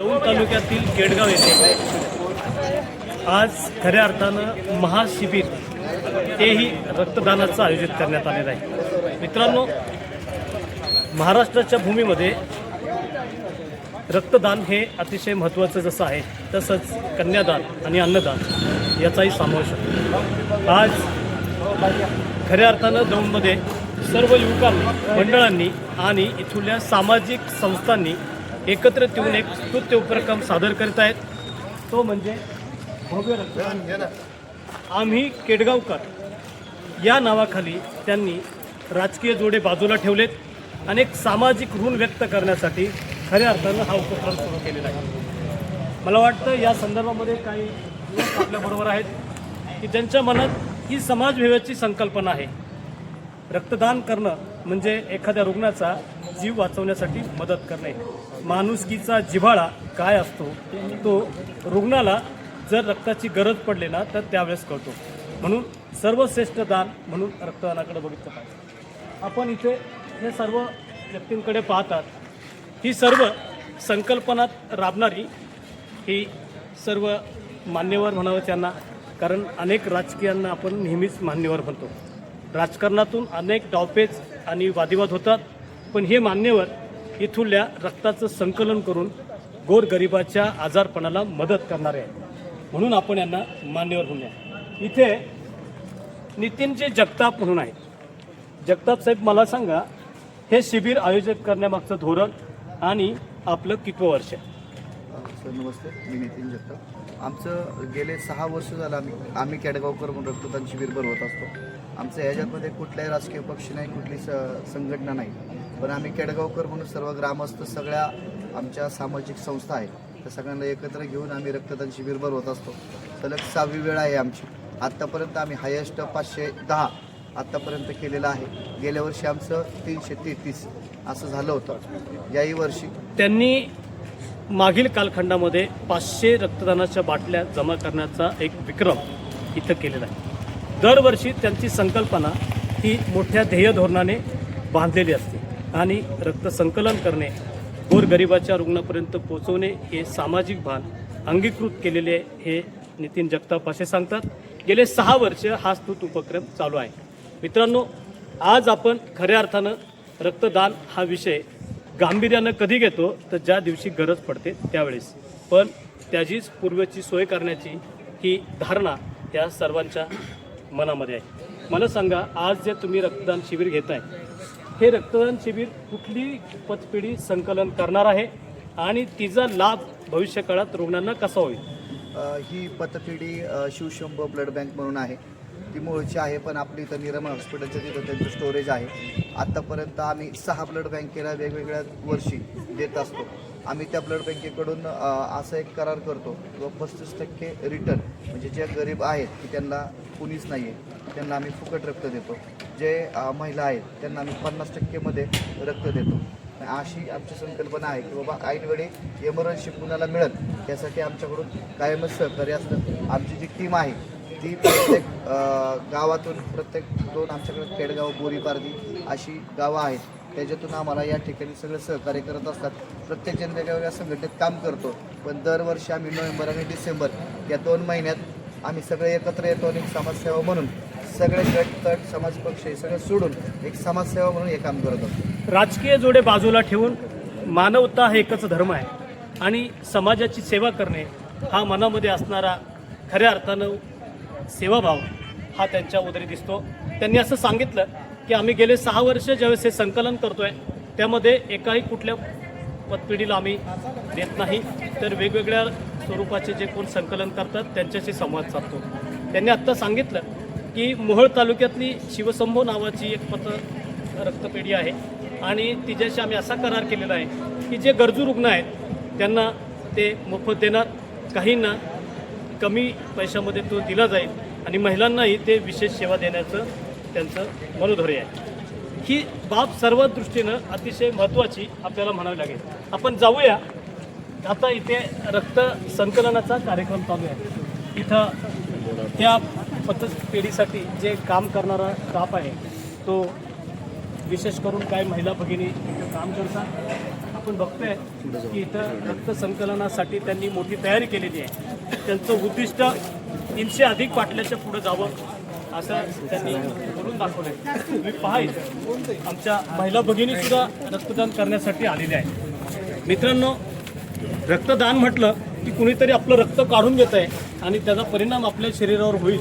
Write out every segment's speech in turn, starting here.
दौंड तालुक्यातील केडगाव येथे आज खऱ्या अर्थानं महाशिबिर तेही रक्तदानाचं आयोजित करण्यात आलेलं आहे. मित्रांनो महाराष्ट्राच्या भूमीमध्ये रक्तदान हे अतिशय महत्त्वाचं जसं आहे तसंच कन्यादान आणि अन्नदान याचाही समावेश होतो. आज खऱ्या अर्थानं दौंडमध्ये सर्व युवकांनी मंडळांनी आणि इथल्या सामाजिक संस्थांनी एकत्रित येऊन एक स्तुत्य उपक्रम सादर करीत आहेत. तो म्हणजे भव्य रक्तदान आम्ही केडगावकर या नावाखाली त्यांनी राजकीय जोडे बाजूला ठेवलेत. आणि एक सामाजिक ऋण व्यक्त करण्यासाठी खऱ्या अर्थानं हा उपक्रम सुरू केलेला आहे. मला वाटतं या संदर्भामध्ये काही लोक आपल्याबरोबर आहेत की ज्यांच्या मनात ही समाजव्यवस्थेची संकल्पना आहे. रक्तदान करणं म्हणजे एखाद्या रुग्णाचा जीव वाचवण्यासाठी मदत करणे. माणुसकीचा जिव्हाळा काय असतो? तो रुग्णाला जर रक्ताची गरज पडली ना तर त्यावेळेस कळतो. म्हणून सर्वश्रेष्ठ दान म्हणून रक्तदानाकडे बघितलं पाहिजे. आपण इथे हे सर्व व्यक्तींकडे पाहतात. ही सर्व संकल्पनात राबणारी ही सर्व मान्यवर म्हणावं त्यांना कारण अनेक राजकीयांना आपण नेहमीच मान्यवर म्हणतो. राजकारणातून अनेक डावपेच आणि वादिवाद होतात. पण हे मान्यवर इथुल्या रक्ताचं संकलन करून गोरगरिबाच्या आजारपणाला मदत करणारे आहेत. म्हणून आपण यांना मान्यवर म्हणूया. इथे नितीनजी जगताप म्हणून आहेत. जगताप साहेब मला सांगा हे शिबिर आयोजित करण्यामागचं धोरण आणि आपलं कितवं वर्ष आहे? सर नमस्ते. मी नितीन जगताप. आमचं गेले सहा वर्ष झालं आम्ही आम्ही केडगावकर म्हणून रक्तदान शिबिर भरवत असतो. आमचं ह्याच्यामध्ये कुठलाही राजकीय पक्ष नाही कुठली स संघटना नाही. पण आम्ही केडगावकर म्हणून सर्व ग्रामस्थ सगळ्या आमच्या सामाजिक संस्था आहेत त्या सगळ्यांना एकत्र घेऊन आम्ही रक्तदान शिबिर भरवत असतो. सलग सहावी वेळ आहे आमची. आत्तापर्यंत आम्ही हायेस्ट पाचशे दहा आत्तापर्यंत केलेलं आहे. गेल्या वर्षी आमचं तीनशे तेहतीस असं झालं होतं. याही वर्षी. त्यांनी मागील कालखंडामध्ये पाचशे रक्तदानाच्या बाटल्या जमा करण्याचा एक विक्रम इथं केलेला आहे. दरवर्षी त्यांची संकल्पना ही मोठ्या ध्येय धोरणाने बांधलेली असते. आणि रक्त संकलन करणे गोरगरिबाच्या रुग्णापर्यंत पोहोचवणे हे सामाजिक भान अंगीकृत केलेले हे नितीन जगताप असे सांगतात. गेले सहा वर्ष हा स्तुत उपक्रम चालू आहे. मित्रांनो आज आपण खऱ्या अर्थानं रक्तदान हा विषय गांभीर्यानं कधी घेतो तर ज्या दिवशी गरज पडते त्यावेळेस. पण त्याचीच पूर्वेची सोय करण्याची ही धारणा या सर्वांच्या मनामध्ये आहे. मला सांगा आज जे तुम्ही रक्तदान शिबिर आहे हे रक्तदान शिबिर कुठली पतपिढी संकलन करणार आहे आणि तिचा लाभ भविष्य काळात रुग्णांना कसा होईल? ही पतपिढी शिवशंभ ब्लड बँक म्हणून आहे. ती मूळची आहे पण आपली इथं निरमण हॉस्पिटलचं तिथं त्यांचं स्टोरेज आहे. आत्तापर्यंत आम्ही सहा ब्लड बँकेला वेगवेगळ्या वर्षी देत असतो. आम्ही त्या ब्लड बँकेकडून असा एक करार करतो किंवा पस्तीस टक्के रिटर्न म्हणजे जे गरीब आहेत की त्यांना कुणीच नाही आहे त्यांना आम्ही फुकट रक्त देतो. जे महिला आहेत त्यांना आम्ही पन्नास टक्केमध्ये रक्त देतो. अशी आमची संकल्पना आहे की बाबा ऐनवेळी एमर्जन्सी कुणाला मिळत यासाठी आमच्याकडून कायमच सहकार्य असतं. आमची जी टीम आहे ती प्रत्येक गावातून प्रत्येक दोन आमच्याकडे खेडगाव बोरीपारदी अशी गावं आहेत. त्याच्यातून आम्हाला या ठिकाणी सगळं सहकार्य करत असतात. प्रत्येकजण वेगळ्या या संघटनेत काम करतो. पण दरवर्षी आम्ही नोव्हेंबर आणि डिसेंबर या दोन महिन्यात आम्ही सगळे एकत्र येतो आणि एक समाजसेवा म्हणून सगळे गट तट समाजपक्ष हे सगळं सोडून एक समाजसेवा म्हणून हे काम करत असतो. राजकीय जोडे बाजूला ठेवून मानवता हा एकच धर्म आहे. आणि समाजाची सेवा करणे हा मनामध्ये असणारा खऱ्या अर्थानं सेवाभाव हा त्यांच्या उदरी दिसतो. त्यांनी असं सांगितलं की आम्ही गेले सहा वर्ष ज्यावेळेस हे संकलन करतोय त्यामध्ये एकाही कुठल्या पतपिढीला आम्ही देत नाही. तर वेगवेगळ्या स्वरूपाचे जे कोण संकलन करतात त्यांच्याशी संवाद साधतो. त्यांनी आत्ता सांगितलं की मोहोळ तालुक्यातली शिवसंभो नावाची एक पत रक्तपेढी आहे. आणि तिच्याशी आम्ही असा करार केलेला आहे की जे गरजू रुग्ण आहेत त्यांना ते मोफत देणार. काहींना कमी पैशामध्ये तो दिला जाईल आणि महिलांनाही ते विशेष सेवा देण्याचं त्यांचं मनोधैर्य आहे. ही बाब सर्व दृष्टीनं अतिशय महत्त्वाची आपल्याला म्हणावी लागेल. आपण जाऊया. आता इथे रक्त संकलनाचा कार्यक्रम चालू आहे. इथं त्या पतपेढीसाठी जे काम करणारा स्टाफ आहे तो विशेष करून काय महिला भगिनी काम करतात. आपण बघतोय की इथं रक्त संकलनासाठी त्यांनी मोठी तयारी केलेली आहे. त्यांचं उद्दिष्ट तीनशे अधिक पाटल्याच्या पुढे जावं असं त्यांनी बोलून दाखवलंय. तुम्ही पहा आमच्या महिला भगिनी सुद्धा रक्तदान करण्यासाठी आलेल्या आहेत. मित्रांनो रक्तदान म्हटलं की कुणीतरी आपलं रक्त काढून घेत आहे आणि त्याचा परिणाम आपल्या शरीरावर होईल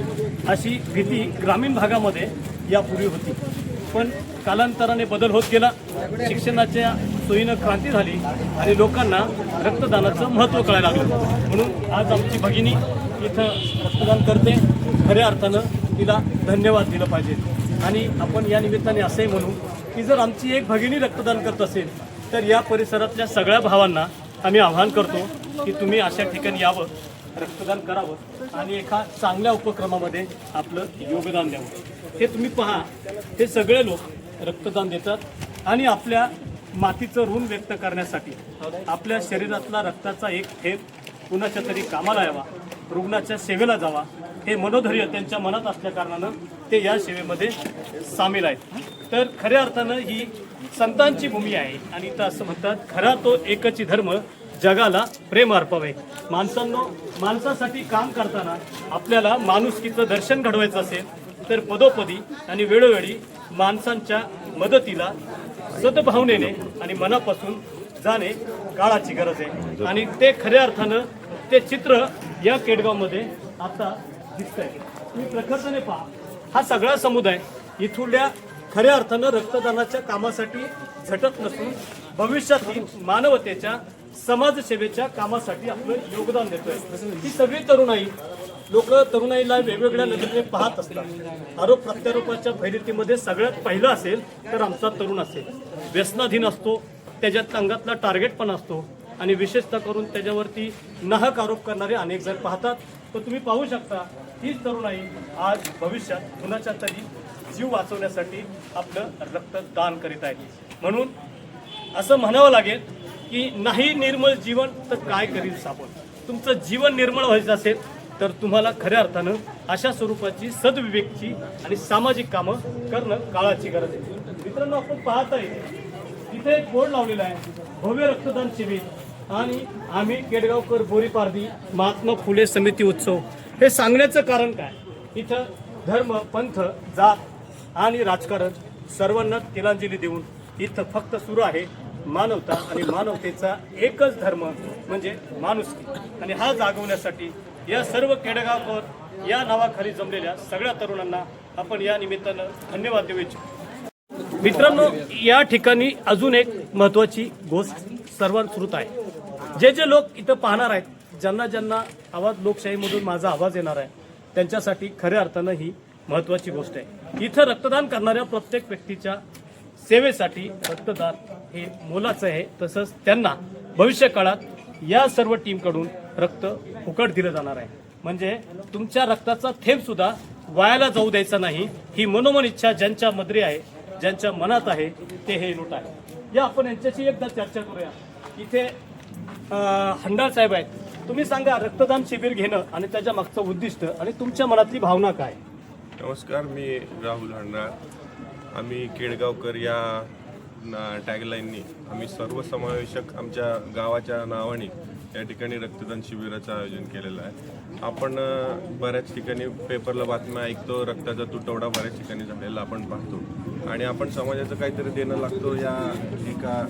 अशी भीती ग्रामीण भागामध्ये यापूर्वी होती. पण कालांतराने बदल होत गेला. शिक्षणाच्या सोयीनं क्रांती झाली आणि लोकांना रक्तदानाचं महत्त्व कळायला लागलं. म्हणून आज आमची भगिनी इथं रक्तदान करते. खऱ्या अर्थानं तिला धन्यवाद दिलं पाहिजे. आणि आपण या निमित्ताने असंही म्हणू की जर आमची एक भगिनी रक्तदान करत असेल तर या परिसरातल्या सगळ्या भावांना आम्ही आव्हान करतो की तुम्ही अशा ठिकाणी यावं रक्तदान करावं आणि एका चांगल्या उपक्रमामध्ये आपलं योगदान द्यावं. हे तुम्ही पहा हे सगळे लोक रक्तदान देतात आणि आपल्या मातीचं ऋण व्यक्त करण्यासाठी आपल्या शरीरातला रक्ताचा एक थेंब कुणाच्या तरी कामाला यावा रुग्णाच्या सेवेला जावा हे मनोधैर्य त्यांच्या मनात असल्याकारणानं ते या सेवेमध्ये सामील आहेत. तर खऱ्या अर्थानं ही संतांची भूमी आहे आणि इथं असं म्हणतात खरा तो एकची धर्म जगाला प्रेम अर्पावे. माणसांनो माणसासाठी काम करताना आपल्याला माणुसकीचं दर्शन घडवायचं असेल तर पदोपदी आणि वेळोवेळी माणसांच्या मदतीला सद्भावनेने आणि मनापासून जाणे काळाची गरज आहे. आणि ते खऱ्या अर्थानं ते चित्र या केडगावमध्ये आता दिसतंय. तुम्ही प्रखरतेने पहा. हा सगळा समुदाय इथुल्या खऱ्या अर्थानं रक्तदानाच्या कामासाठी झटत नसून भविष्यातील मानवतेच्या समाजसेवेच्या कामासाठी आपलं योगदान देतोय. ही सगळी तरुणाई लोक तरुणाईला वेगवेगळ्या नजरेने पाहत असतात. आरोप प्रत्यारोपाच्या फैरितीमध्ये सगळ्यात पहिलं असेल तर आमचा तरुण असेल. व्यसनाधीन असतो त्याच्यात अंगातला टार्गेट पण असतो आणि विशेषतः करून त्याच्यावरती नाहक आरोप करणारे अनेक जण पाहतात. तर तुम्ही पाहू शकता हीच तरुणाई आज भविष्यात कुणाच्या तरी जीव वाचवण्यासाठी आपलं रक्तदान करीत आहे. म्हणून असं म्हणावं लागेल की नाही निर्मळ जीवन तर काय करील साबण? तुमचं जीवन निर्मळ व्हायचं असेल तर तुम्हाला खऱ्या अर्थानं अशा स्वरूपाची सद्विवेकची आणि सामाजिक कामं करणं काळाची गरज आहे. मित्रांनो आपण पाहत आहे तिथे एक बोर्ड लावलेला आहे भव्य रक्तदान शिबिर. आणि आम्ही केडगावकर बोरीपारदी महात्मा फुले समिती उत्सव. हे सांगण्याचं कारण काय? इथं धर्म पंथ जात आणि राजकारण सर्वांना तिलांजली देऊन इथं फक्त सुरू आहे. मानवता आणि मानवतेचा एकच धर्म म्हणजे माणुसकी. आणि हा जागवण्यासाठी या सर्व केडगावकर या नावाखाली जमलेल्या सगळ्या तरुणांना आपण या निमित्तानं धन्यवाद देऊ इच्छितो. मित्रांनो या ठिकाणी अजून एक महत्वाची गोष्ट सर्वांश्रुत आहे. जे जे लोक इथं पाहणार आहेत ज्यांना ज्यांना आवाज लोकशाहीमधून माझा आवाज येणार आहे त्यांच्यासाठी खऱ्या अर्थानं ही महत्वाची गोष्ट आहे. इथं रक्तदान करणाऱ्या प्रत्येक व्यक्तीच्या सेवेसाठी रक्तदान हे मोलाचं आहे. तसंच त्यांना भविष्य काळात या सर्व टीमकडून रक्त फुकट दिलं जाणार आहे. म्हणजे तुमच्या रक्ताचा थेंब सुद्धा वायाला जाऊ द्यायचा नाही. ही मनोमन इच्छा ज्यांच्या मदरी आहे ज्यांच्या मनात आहे ते हे नोट आहे. या आपण यांच्याशी एकदा चर्चा करूया. इथे हंडाळ साहेब आहेत. तुम्ही सांगा रक्तदान शिबिर घेणं आणि त्याच्या मागचं उद्दिष्ट आणि तुमच्या मनातली भावना काय? नमस्कार मी राहुल हंडाळ आम्ही केडगावकर या टॅगलाईननी आम्ही सर्वसमावेशक आमच्या गावाच्या नावाने या ठिकाणी रक्तदान शिबिराचं आयोजन केलेलं आहे. आपण बऱ्याच ठिकाणी पेपरला बातम्या ऐकतो रक्ताचा तुटवडा बऱ्याच ठिकाणी झालेला आपण पाहतो. आणि आपण समाजाचं काहीतरी देणं लागतो या एका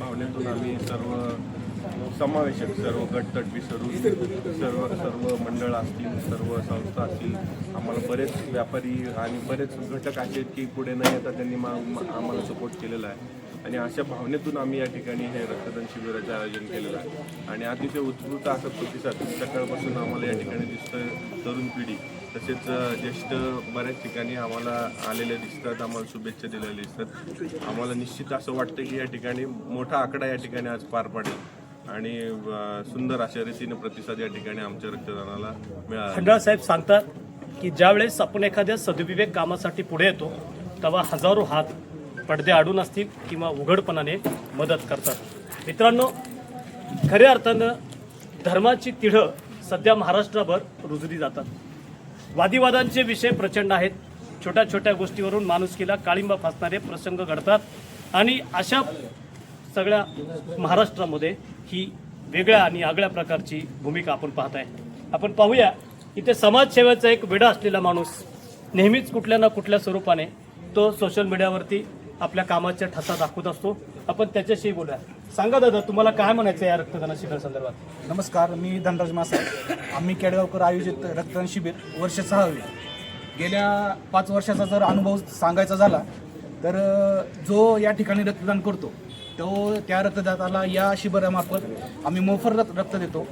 भावनेतून आम्ही सर्व समावेशक सर्व गटतट विसरून सर्व सर्व मंडळ असतील सर्व संस्था असतील आम्हाला बरेच व्यापारी आणि बरेच घटक असे आहेत की पुढे न येता त्यांनी मा- आम्हाला सपोर्ट केलेला आहे. आणि अशा भावनेतून आम्ही या ठिकाणी हे रक्तदान शिबिराचं आयोजन केलेलं आहे. आणि अतिशय उत्स्फूर्त असा प्रतिसाद सकाळपासून आम्हाला या ठिकाणी दिसतं तरुण पिढी तसेच ज्येष्ठ बऱ्याच ठिकाणी आम्हाला आलेले दिसतात आम्हाला शुभेच्छा दिलेल्या दिसतात. आम्हाला निश्चित असं वाटतं की या ठिकाणी मोठा आकडा या ठिकाणी आज पार पडेल. आणि सुंदर अशा रीतीने प्रतिसाद या ठिकाणी आमच्या रक्तदानाला मिळाला. खंडाळ साहेब सांगतात की ज्यावेळेस आपण एखाद्या सदविवेक कामासाठी पुढे येतो तेव्हा हजारो हात पडदे आडून असतील किंवा उघडपणाने मदत करतात. मित्रांनो खऱ्या अर्थानं धर्माची तिढं सध्या महाराष्ट्रभर रुजली जातात. वादिवादांचे विषय प्रचंड आहेत. छोट्या छोट्या गोष्टीवरून माणुसकीला काळिंबा फासणारे प्रसंग घडतात. आणि अशा सगळ्या महाराष्ट्रामध्ये ही वेगळ्या आणि आगळ्या प्रकारची भूमिका आपण पाहत आहे आपण पाहूया इथे समाजसेवेचा एक वेडा असलेला माणूस नेहमीच कुठल्या ना कुठल्या स्वरूपाने तो सोशल मीडियावरती आपल्या कामाच्या ठसा दाखवत असतो. आपण त्याच्याशी बोलूया. सांगा दादा तुम्हाला काय म्हणायचं या रक्तदान शिबिर संदर्भात? नमस्कार मी धनराज मासा. आम्ही केडगावकर आयोजित रक्तदान शिबिर वर्ष सहावे. गेल्या पाच वर्षाचा जर अनुभव सांगायचा झाला तर जो या ठिकाणी रक्तदान करतो तो त्या रक्तदाताला या शिबिरामार्फत आम्ही मोफत रक्त रक्त देतो.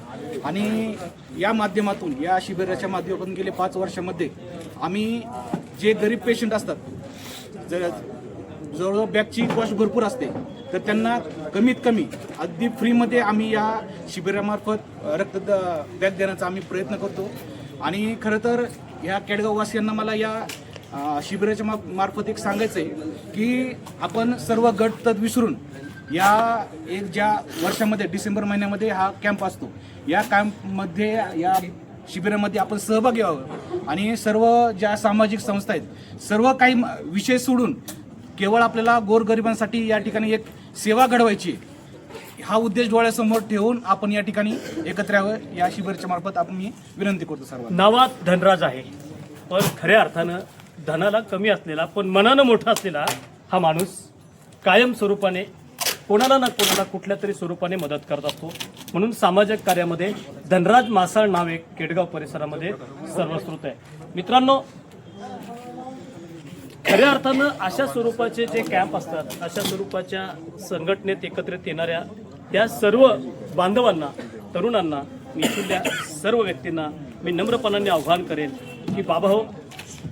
आणि या माध्यमातून या शिबिराच्या माध्यमातून गेले पाच वर्षामध्ये आम्ही जे गरीब पेशंट असतात जर जवळजवळ बॅगची कॉस्ट भरपूर असते तर त्यांना कमीत कमी अगदी फ्रीमध्ये आम्ही या शिबिरामार्फत रक्त बॅग देण्याचा आम्ही प्रयत्न करतो. आणि खरं तर या केडगाववासियांना मला या शिबिराच्या मा मार्फत एक सांगायचं आहे की आपण सर्व गट तद विसरून या एक ज्या वर्षामध्ये डिसेंबर महिन्यामध्ये हा कॅम्प असतो. या कॅम्पमध्ये या शिबिरामध्ये आपण सहभागी व्हावं. आणि सर्व ज्या सामाजिक संस्था आहेत सर्व काही विषय सोडून केवळ आपल्याला गोरगरिबांसाठी या ठिकाणी एक सेवा घडवायची हा उद्देश डोळ्यासमोर ठेवून आपण या ठिकाणी एकत्र यावं. या शिबिराच्या मार्फत आपण मी विनंती करतो सर्व नावात धनराज आहे पण खऱ्या अर्थानं धनाला कमी असलेला पण मनानं मोठा असलेला हा माणूस कायम स्वरूपाने कोणाला ना कोणाला कुठल्या तरी स्वरूपाने मदत करत असतो. म्हणून सामाजिक कार्यामध्ये धनराज मासाळ नावे केडगाव परिसरामध्ये सर्वस्रोत आहे. मित्रांनो खऱ्या अर्थानं अशा स्वरूपाचे जे कॅम्प असतात अशा स्वरूपाच्या संघटनेत एकत्रित येणाऱ्या त्या सर्व बांधवांना तरुणांना मी इथल्या सर्व व्यक्तींना मी नम्रपणाने आव्हान करेन की बाबा हो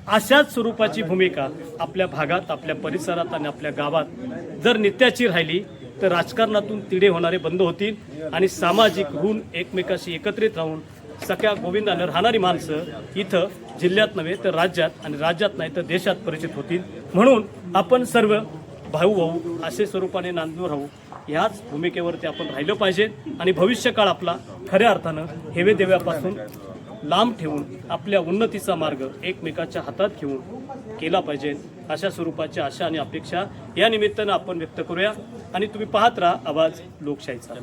अशाच स्वरूपाची भूमिका आपल्या भागात आपल्या परिसरात आणि आपल्या गावात जर नित्याची राहिली तर राजकारणातून तिढे होणारे बंद होतील आणि सामाजिक ऋण एकमेकाशी एकत्रित राहून सख्या गोविंदानं राहणारी माणसं इथं जिल्ह्यात नव्हे तर राज्यात आणि राज्यात नाही तर देशात परिचित होतील. म्हणून आपण सर्व भाऊ भाऊ असे स्वरूपाने नांदून राहू. ह्याच भूमिकेवरती आपण राहिलं पाहिजे आणि भविष्यकाळ आपला खऱ्या अर्थानं हेवे देव्यापासून लांब ठेवून आपल्या उन्नतीचा मार्ग एकमेकाच्या हातात घेऊन केला पाहिजे. अशा स्वरूपाची आशा आणि अपेक्षा या निमित्तानं आपण व्यक्त करूया. आणि तुम्ही पाहत राहा आवाज लोकशाहीचा.